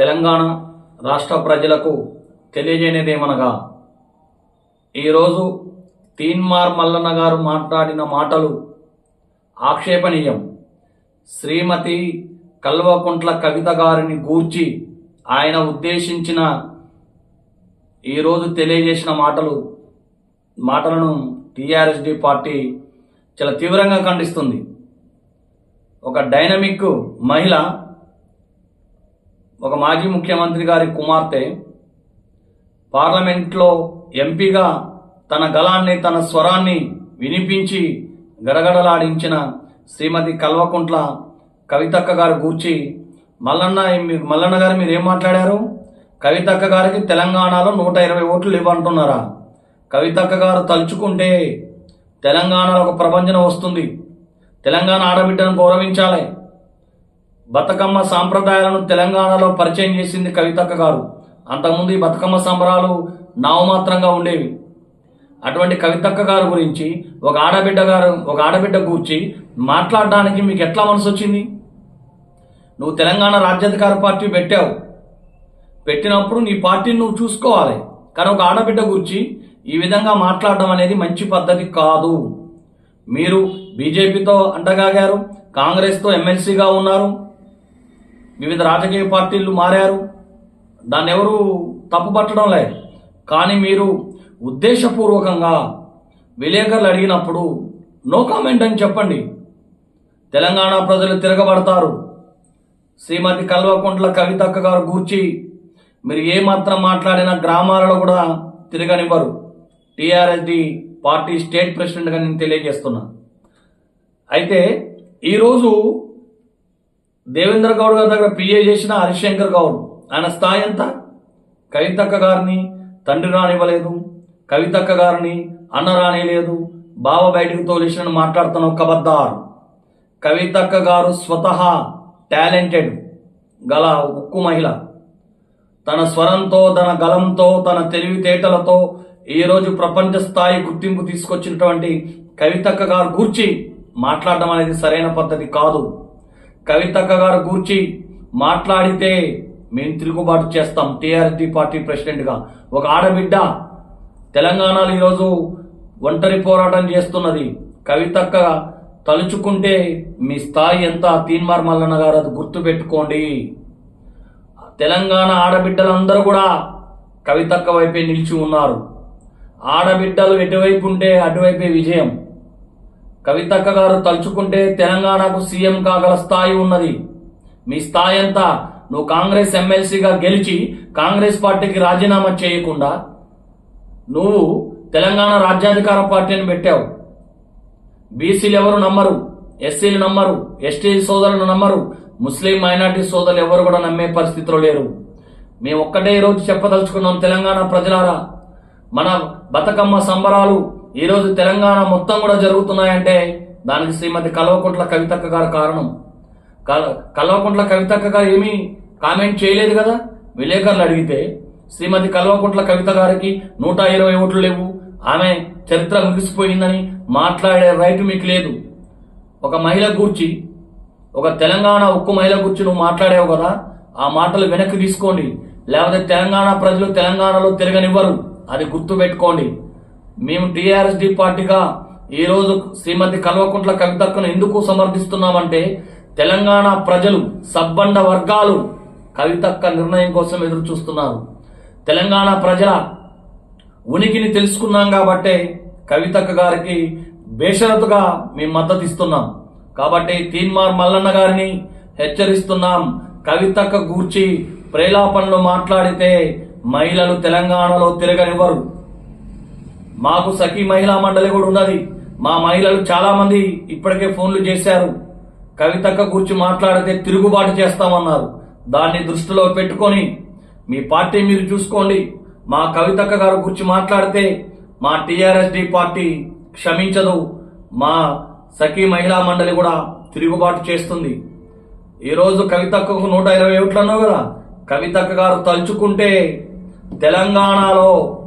తెలంగాణ రాష్ట్ర ప్రజలకు తెలియజేయనిదేమనగా ఈరోజు తీన్మార్ మల్లన్న గారు మాట్లాడిన మాటలు ఆక్షేపణీయం. శ్రీమతి కల్వకుంట్ల కవిత గారిని గూర్చి ఆయన ఉద్దేశించిన ఈరోజు తెలియజేసిన మాటలు మాటలను టీఆర్ఎస్డి పార్టీ చాలా తీవ్రంగా ఖండిస్తుంది. ఒక డైనమిక్ మహిళ ఒక మాజీ ముఖ్యమంత్రి గారి కుమార్తె పార్లమెంట్లో ఎంపీగా తన గలాన్ని తన స్వరాన్ని వినిపించి గడగడలాడించిన శ్రీమతి కల్వకుంట్ల కవితక్క గారు గూర్చి మల్లన్న మల్లన్న గారు మీరు ఏం మాట్లాడారు? కవితక్క గారికి తెలంగాణలో నూట ఇరవై ఓట్లు ఇవ్వంటున్నారా? కవితక్క గారు తలుచుకుంటే తెలంగాణలో ఒక ప్రపంచం వస్తుంది. తెలంగాణ ఆడబిడ్డను గౌరవించాలి. బతుకమ్మ సాంప్రదాయాలను తెలంగాణలో పరిచయం చేసింది కవితక్క గారు. అంతకుముందు ఈ బతుకమ్మ సంబరాలు నామమాత్రంగా ఉండేవి. అటువంటి కవితక్క గారు గురించి ఒక ఆడబిడ్డ గారు ఒక ఆడబిడ్డ గూర్చి మాట్లాడడానికి మీకు ఎట్లా మనసు వచ్చింది? నువ్వు తెలంగాణ రాజ్యాధికార పార్టీ పెట్టావు. పెట్టినప్పుడు నీ పార్టీని నువ్వు చూసుకోవాలి. కానీ ఒక ఆడబిడ్డ కూర్చి ఈ విధంగా మాట్లాడడం అనేది మంచి పద్ధతి కాదు. మీరు బీజేపీతో అంటగాగారు కాంగ్రెస్తో ఎమ్మెల్సీగా ఉన్నారు. వివిధ రాజకీయ పార్టీలు మారారు. దాన్ని ఎవరు తప్పుపట్టడం లేదు. కానీ మీరు ఉద్దేశపూర్వకంగా విలేకరులు అడిగినప్పుడు నో కామెంట్ అని చెప్పండి. తెలంగాణ ప్రజలు తిరగబడతారు. శ్రీమతి కల్వకుంట్ల కవితక్క గారు గూర్చి మీరు ఏమాత్రం మాట్లాడిన గ్రామాలలో కూడా తిరగనివ్వరు. టీఆర్ఎస్డి పార్టీ స్టేట్ ప్రెసిడెంట్గా నేను తెలియజేస్తున్నా. అయితే ఈరోజు దేవేంద్ర గౌడ్ గారి దగ్గర పిఏ చేసిన హరిశంకర్ గౌడ్ ఆయన స్థాయి ఎంత? కవితక్క గారిని తండ్రి రానివ్వలేదు కవితక్క గారిని అన్న రానిలేదు బావ బయటకు తోలేసిన మాట్లాడుతున్న ఒక బద్దారు. కవితక్క గారు స్వతహా టాలెంటెడ్ గల ఉక్కు మహిళ. తన స్వరంతో తన గలంతో తన తెలివితేటలతో ఈరోజు ప్రపంచ స్థాయి గుర్తింపు తీసుకొచ్చినటువంటి కవితక్క గారు గూర్చి మాట్లాడడం అనేది సరైన పద్ధతి కాదు. కవితక్క గారు గూర్చి మాట్లాడితే మేము తిరుగుబాటు చేస్తాం. టీఆర్టీ పార్టీ ప్రెసిడెంట్గా. ఒక ఆడబిడ్డ తెలంగాణలో ఈరోజు ఒంటరి పోరాటం చేస్తున్నది. కవితక్క తలుచుకుంటే మీ స్థాయి ఎంత? తీన్మార్ మల్లన్న గారు అది గుర్తుపెట్టుకోండి. తెలంగాణ ఆడబిడ్డలందరూ కూడా కవితక్క వైపే నిలిచి ఉన్నారు. ఆడబిడ్డలు ఎటువైపు ఉంటే అటువైపే విజయం. కవితక్క గారు తలుచుకుంటే తెలంగాణకు సీఎం కాగల స్థాయి ఉన్నది. మీ స్థాయి అంతా నువ్వు కాంగ్రెస్ ఎమ్మెల్సీగా గెలిచి కాంగ్రెస్ పార్టీకి రాజీనామా చేయకుండా నువ్వు తెలంగాణ రాజ్యాధికార పార్టీని పెట్టావు. బీసీలు ఎవరు నమ్మరు? ఎస్సీలు నమ్మరు? ఎస్టీ సోదరులు నమ్మరు? ముస్లిం మైనార్టీ సోదరులు ఎవరు కూడా నమ్మే పరిస్థితిలో లేరు. మేము ఒక్కటే ఈరోజు చెప్పదలుచుకున్నాం తెలంగాణ ప్రజలారా మన బతుకమ్మ సంబరాలు ఈరోజు తెలంగాణ మొత్తం కూడా జరుగుతున్నాయంటే దానికి శ్రీమతి కల్వకుంట్ల కవితక్క గారు కారణం. కల్వకుంట్ల కవితక్క గారు ఏమీ కామెంట్ చేయలేదు కదా? విలేకరులు అడిగితే శ్రీమతి కల్వకుంట్ల కవిత గారికి నూట ఇరవై ఓట్లు లేవు. ఆమె చరిత్ర ముగిసిపోయిందని మాట్లాడే రైట్ మీకు లేదు. ఒక మహిళ గూర్చి ఒక తెలంగాణ ఉక్కు మహిళ గూర్చి నువ్వు మాట్లాడావు కదా? ఆ మాటలు వెనక్కి తీసుకోండి. లేకపోతే తెలంగాణ ప్రజలు తెలంగాణలో తిరగనివ్వరు. అది గుర్తు పెట్టుకోండి మేము టీఆర్ఎస్డి పార్టీగా ఈ రోజు శ్రీమతి కల్వకుంట్ల కవితక్కను ఎందుకు సమర్థిస్తున్నామంటే తెలంగాణ ప్రజలు సబ్బండ వర్గాలు కవితక్క నిర్ణయం కోసం ఎదురు చూస్తున్నారు. తెలంగాణ ప్రజల ఉనికిని తెలుసుకున్నాం కాబట్టే కవితక్క గారికి బేషరతుగా మేము మద్దతు ఇస్తున్నాం కాబట్టి తీన్మార్ మల్లన్న గారిని హెచ్చరిస్తున్నాం. కవితక్క గూర్చి ప్రేలాపనలు మాట్లాడితే మహిళలు తెలంగాణలో తిరగనివ్వరు. మాకు సఖీ మహిళా మండలి కూడా ఉన్నది. మా మహిళలు చాలా మంది ఇప్పటికే ఫోన్లు చేశారు. కవితక్క గురించి మాట్లాడితే తిరుగుబాటు చేస్తామన్నారు. దాన్ని దృష్టిలో పెట్టుకొని మీ పార్టీ మీరు చూసుకోండి. మా కవితక్క గారి గురించి మాట్లాడితే మా టీఆర్ఎస్డి పార్టీ క్షమించదు. మా సఖీ మహిళా మండలి కూడా తిరుగుబాటు చేస్తుంది. ఈరోజు కవితక్కకు నూట ఇరవై ఓట్లు అన్నావు కదా? కవితక్క గారు తలుచుకుంటే తెలంగాణలో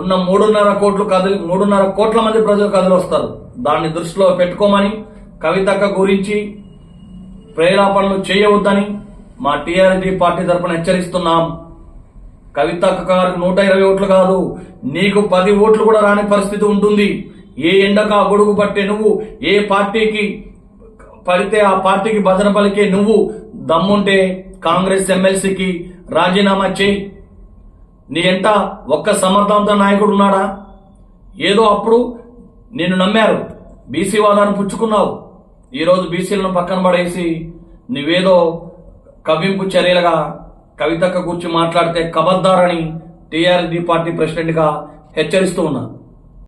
ఉన్న మూడున్నర కోట్లు కదిలి మూడున్నర కోట్ల మంది ప్రజలు కదిలి వస్తారు దాన్ని దృష్టిలో పెట్టుకోమని కవితక్క గురించి ప్రేరేపణలు చేయవద్దని మా టీఆర్డీ పార్టీ తరపున హెచ్చరిస్తున్నాం. కవితక్క గారికి నూట ఇరవై ఓట్లు కాదు నీకు పది ఓట్లు కూడా రాని పరిస్థితి ఉంటుంది. ఏ ఎండక గొడుగు పట్టే నువ్వు ఏ పార్టీకి పడితే ఆ పార్టీకి భజన పలికే నువ్వు. దమ్ముంటే కాంగ్రెస్ ఎమ్మెల్సీకి రాజీనామా చేయి. నీ ఎంట ఒక్క సమర్థవంత నాయకుడు ఉన్నాడా? ఏదో అప్పుడు నిన్ను నమ్మారు. బీసీ వాదాన్ని పుచ్చుకున్నావు. ఈరోజు బీసీలను పక్కన పడేసి నువ్వేదో కవింపు చర్యలుగా కవితక్క గురించి మాట్లాడితే కబద్దారని టీఆర్ఎస్ పార్టీ ప్రెసిడెంట్గా హెచ్చరిస్తూ ఉన్నా.